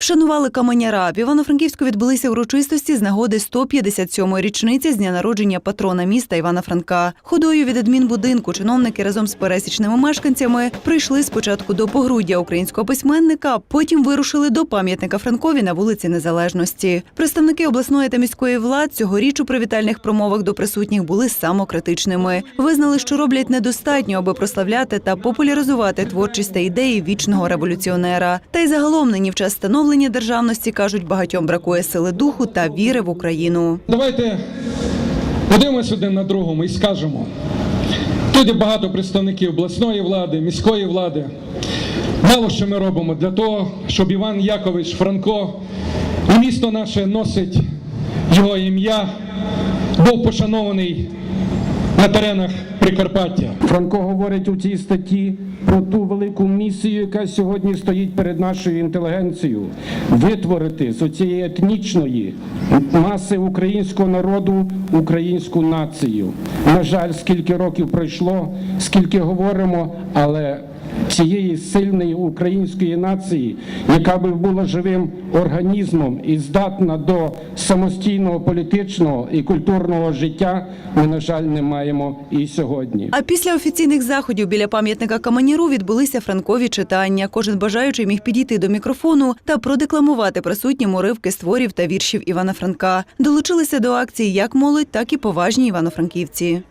Вшанували каменяра. В Івано-Франківську відбулися урочистості з нагоди 157-ї річниці з дня народження патрона міста Івана Франка. Ходою від адмінбудинку чиновники разом з пересічними мешканцями прийшли спочатку до погруддя українського письменника, потім вирушили до пам'ятника Франкові на вулиці Незалежності. Представники обласної та міської влад цьогоріч у привітальних промовах до присутніх були самокритичними. Визнали, що роблять недостатньо, аби прославляти та популяризувати творчість та ідеї вічного революціонера. Та й загалом нині в час становлення державності кажуть, багатьом бракує сили духу та віри в Україну. Давайте подивимось один на другому і скажемо. Тут багато представників обласної влади, міської влади. Мало що ми робимо для того, щоб Іван Якович Франко і місто наше носить його ім'я, був пошанований на теренах Прикарпаття. Франко говорить у цій статті про ту велику місію, яка сьогодні стоїть перед нашою інтелігенцією витворити з цієї етнічної маси українського народу українську націю. На жаль, скільки років пройшло, скільки говоримо, але цієї сильної української нації, яка би була живим організмом і здатна до самостійного політичного і культурного життя, ми, на жаль, не маємо і сьогодні. А після офіційних заходів біля пам'ятника Каменіру відбулися франкові читання. Кожен бажаючий міг підійти до мікрофону та продекламувати присутнім уривки з творів та віршів Івана Франка. Долучилися до акції як молодь, так і поважні івано-франківці.